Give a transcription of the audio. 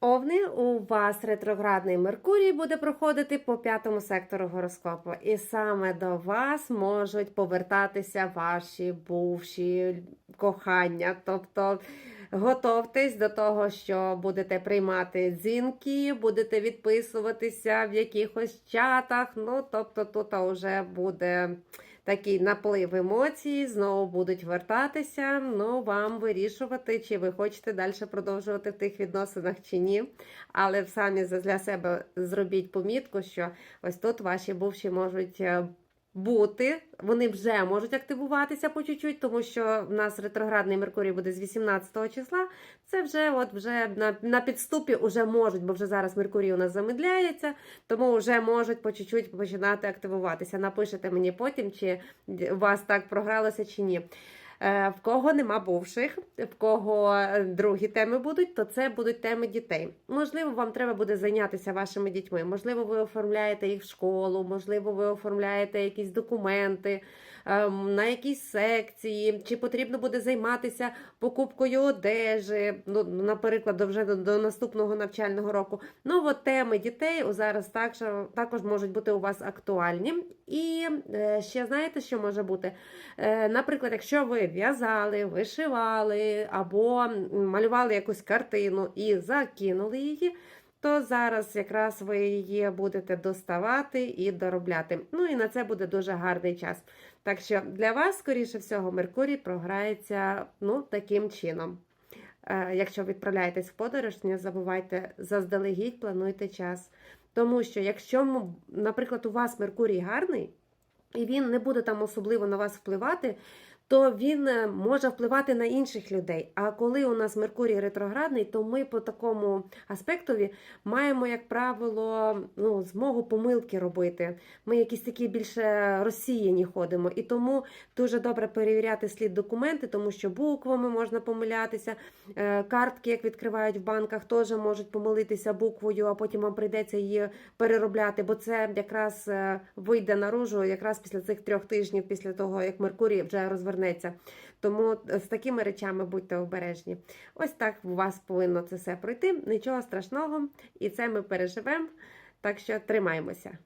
Овни, у вас ретроградний Меркурій буде проходити по п'ятому сектору гороскопу, і саме до вас можуть повертатися ваші бувші кохання. Тобто готовтесь до того, що будете приймати дзвінки, будете відписуватися в якихось чатах. Ну, тобто, тут вже буде такий наплив емоцій, знову будуть вертатися. Ну, вам вирішувати, чи ви хочете далі продовжувати в тих відносинах чи ні. Але самі для себе зробіть помітку, що ось тут ваші бувші можуть. Бути, вони вже можуть активуватися по чуть-чуть, тому що в нас ретроградний Меркурій буде з 18 числа. Це вже от вже на, на підступі вже можуть, бо вже зараз Меркурій у нас замедляється, тому вже можуть по чуть-чуть починати активуватися. Напишете мені потім, чи у вас так програлося чи ні. Е, В кого нема бувших, в кого е, другі теми будуть, то це будуть теми дітей. Можливо, вам треба буде зайнятися вашими дітьми. Можливо, ви оформляєте їх в школу, можливо, ви оформляєте якісь документи на якісь секції, чи потрібно буде займатися покупкою одежі, ну, наприклад, вже до, до наступного навчального року. Ну, от теми дітей зараз також, також можуть бути у вас актуальні. І е, ще знаєте, що може бути? Е, Наприклад, якщо ви в'язали, вишивали або малювали якусь картину і закинули її, то зараз якраз ви її будете доставати і доробляти. Ну і на це буде дуже гарний час. Так що для вас, скоріше всього, Меркурій програється ну, таким чином. Е, Якщо відправляєтесь в подорож, не забувайте заздалегідь, плануйте час. Тому що, якщо, наприклад, у вас Меркурій гарний, і він не буде там особливо на вас впливати, то він е, може впливати на інших людей. А коли у нас Меркурій ретроградний, то ми по такому аспектові маємо, як правило, ну, змогу помилки робити. Ми якісь такі більше розсіяні ходимо. І тому дуже добре перевіряти слід документи, тому що буквами можна помилятися. Е, Картки, як відкривають в банках, теж можуть помилитися буквою, а потім вам прийдеться її переробляти, бо це якраз е, вийде наружу якраз після цих трьох тижнів, після того як Меркурій вже розвернеться. Тому з такими речами будьте обережні. Ось так у вас повинно це все пройти. Нічого страшного, і це ми переживемо. Так що тримаємося.